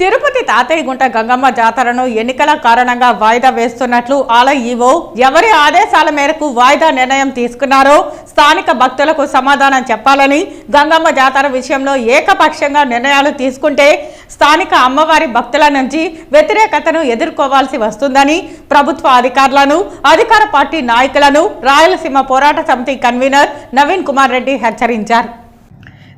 తిరుపతి తాతయ్యగుంట గంగమ్మ జాతరను ఎన్నికల కారణంగా వాయిదా వేస్తున్నట్లు ఆలయ ఈవో ఎవరి ఆదేశాల మేరకు వాయిదా నిర్ణయం తీసుకున్నారో స్థానిక భక్తులకు సమాధానం చెప్పాలని గంగమ్మ జాతర విషయంలో ఏకపక్షంగా నిర్ణయాలు తీసుకుంటే స్థానిక అమ్మవారి భక్తుల నుంచి వ్యతిరేకతను ఎదుర్కోవాల్సి వస్తుందని ప్రభుత్వ అధికారులను అధికార పార్టీ నాయకులను రాయలసీమ పోరాట సమితి కన్వీనర్ నవీన్ కుమార్ రెడ్డి హెచ్చరించారు.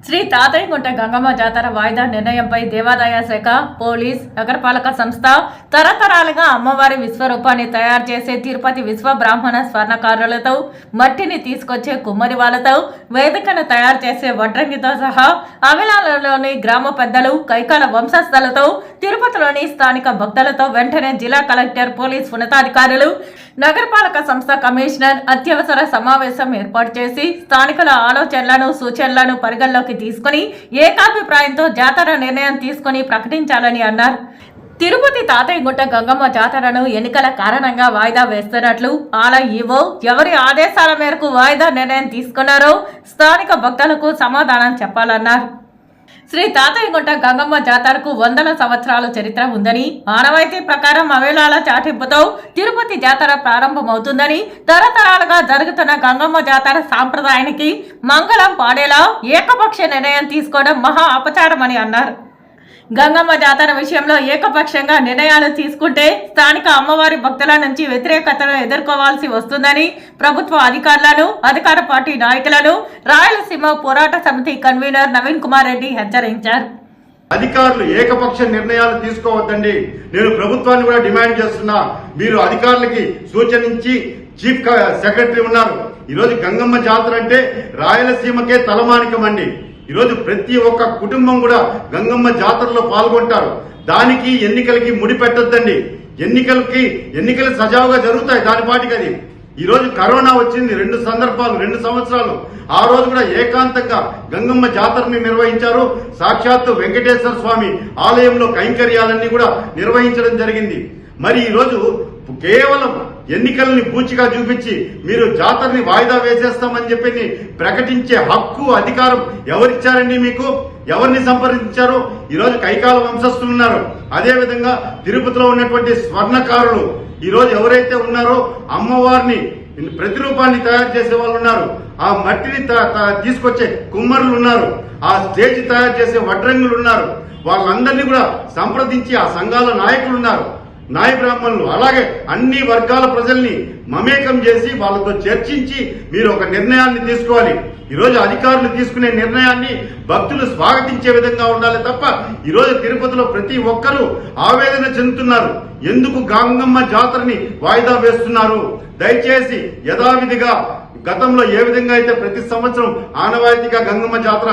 శ్రీ తాతయ్యగుంట గంగమ్మ జాతర వాయిదా నిర్ణయంపై దేవాదాయ శాఖ పోలీస్ నగరపాలక సంస్థ తరతరాలుగా అమ్మవారి విశ్వరూపాన్ని తయారు చేసే తిరుపతి విశ్వ బ్రాహ్మణ స్వర్ణకారులతో మట్టిని తీసుకొచ్చే కుమ్మరి వాళ్ళతో వేదికను తయారు చేసే వడ్రంగితో సహా అవిలాలలోని గ్రామ పెద్దలు కైకాల వంశస్థలతో తిరుపతిలోని స్థానిక భక్తులతో వెంటనే జిల్లా కలెక్టర్ పోలీస్ ఉన్నతాధికారులు నగరపాలక సంస్థ కమిషనర్ అత్యవసర సమావేశం ఏర్పాటు చేసి స్థానికుల ఆలోచనలను సూచనలను పరిగణలోకి తీసుకుని ఏకాభిప్రాయంతో జాతర నిర్ణయం తీసుకుని ప్రకటించాలని అన్నారు. తిరుపతి తాతయ్యగుట్ట గంగమ్మ జాతరను ఎన్నికల కారణంగా వాయిదా వేస్తున్నట్లు ఆలయ ఈవో ఎవరి ఆదేశాల మేరకు వాయిదా నిర్ణయం తీసుకున్నారో స్థానిక భక్తులకు సమాధానం చెప్పాలన్నారు. శ్రీ తాతయ్యగుంట గంగమ్మ జాతరకు వందల సంవత్సరాల చరిత్ర ఉందని ఆనవాయితీ ప్రకారం అవేలాల చాటింపుతో తిరుపతి జాతర ప్రారంభమవుతుందని తరతరాలుగా జరుగుతున్న గంగమ్మ జాతర సాంప్రదాయానికి మంగళం పాడేలా ఏకపక్ష నిర్ణయం తీసుకోవడం మహా అపచారమని అన్నారు. గంగమ్మ జాతర విషయంలో ఏకపక్షంగా నిర్ణయాలు తీసుకుంటే స్థానిక అమ్మవారి భక్తుల నుంచి వ్యతిరేకతను ఎదుర్కోవాల్సి వస్తుందని ప్రభుత్వ అధికారులను అధికార పార్టీ నాయకులను రాయలసీమ పోరాట సమితి కన్వీనర్ నవీన్ కుమార్ రెడ్డి హెచ్చరించారు. అధికారులు ఏకపక్ష నిర్ణయాలు తీసుకోవద్దండి. నేను ప్రభుత్వాన్ని కూడా డిమాండ్ చేస్తున్నా. మీరు అధికారులకి సూచనించి చీఫ్ సెక్రటరీ ఉన్నారు. ఈరోజు గంగమ్మ జాతర అంటే రాయలసీమకే తలమానికం అండి ఈరోజు ప్రతి ఒక్క కుటుంబం కూడా గంగమ్మ జాతరలో పాల్గొంటారు. దానికి ఎన్నికలకి ముడి పెట్టొద్దండి. ఎన్నికలకి ఎన్నికలు సజావుగా జరుగుతాయి దాని పాటికి అది. ఈ రోజు కరోనా వచ్చింది రెండు సందర్భాలు రెండు సంవత్సరాలు. ఆ రోజు కూడా ఏకాంతంగా గంగమ్మ జాతరని నిర్వహించారు. సాక్షాత్తు వెంకటేశ్వర స్వామి ఆలయంలో కైంకర్యాలన్నీ కూడా నిర్వహించడం జరిగింది. మరి ఈ రోజు కేవలం ఎన్నికల్ని పూచిగా చూపించి మీరు జాతరని వాయిదా వేసేస్తామని చెప్పి ప్రకటించే హక్కు అధికారం ఎవరిచ్చారండి మీకు? ఎవరిని సంప్రదించారు? ఈ రోజు కైకాల వంశస్థులు ఉన్నారు. అదేవిధంగా తిరుపతిలో ఉన్నటువంటి స్వర్ణకారులు ఈరోజు ఎవరైతే ఉన్నారో అమ్మవారిని ప్రతిరూపాన్ని తయారు చేసే వాళ్ళు ఉన్నారు. ఆ మట్టిని త- త- తీసుకొచ్చే కుమ్మరులు ఉన్నారు. ఆ స్టేజ్ తయారు చేసే వడ్రంగులు ఉన్నారు. వాళ్ళందరినీ కూడా సంప్రదించి ఆ సంఘాల నాయకులు ఉన్నారు. నాయ బ్రాహ్మణులు. అలాగే అన్ని వర్గాల ప్రజల్ని మమేకం చేసి వాళ్ళతో చర్చించి మీరు ఒక నిర్ణయాన్ని తీసుకోవాలి. ఈరోజు అధికారులు తీసుకునే నిర్ణయాన్ని భక్తులు స్వాగతించే విధంగా ఉండాలి తప్ప ఈరోజు తిరుపతిలో ప్రతి ఒక్కరూ ఆవేదన చెందుతున్నారు. ఎందుకు గంగమ్మ జాతరని వాయిదా వేస్తున్నారు? దయచేసి యథావిధిగా గతంలో ఏ విధంగా అయితే ప్రతి సంవత్సరం ఆనవాయితీగా గంగమ్మ జాతర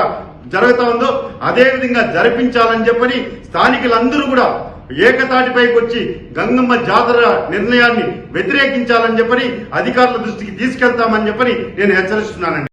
జరుగుతా ఉందో అదే విధంగా జరిపించాలని చెప్పని స్థానికులందరూ కూడా ఏకతాటిపైకి వచ్చి గంగమ్మ జాతర నిర్ణయాన్ని వ్యతిరేకించాలని చెప్పని అధికారుల దృష్టికి తీసుకెళ్తామని చెప్పని నేను హెచ్చరిస్తున్నానండి.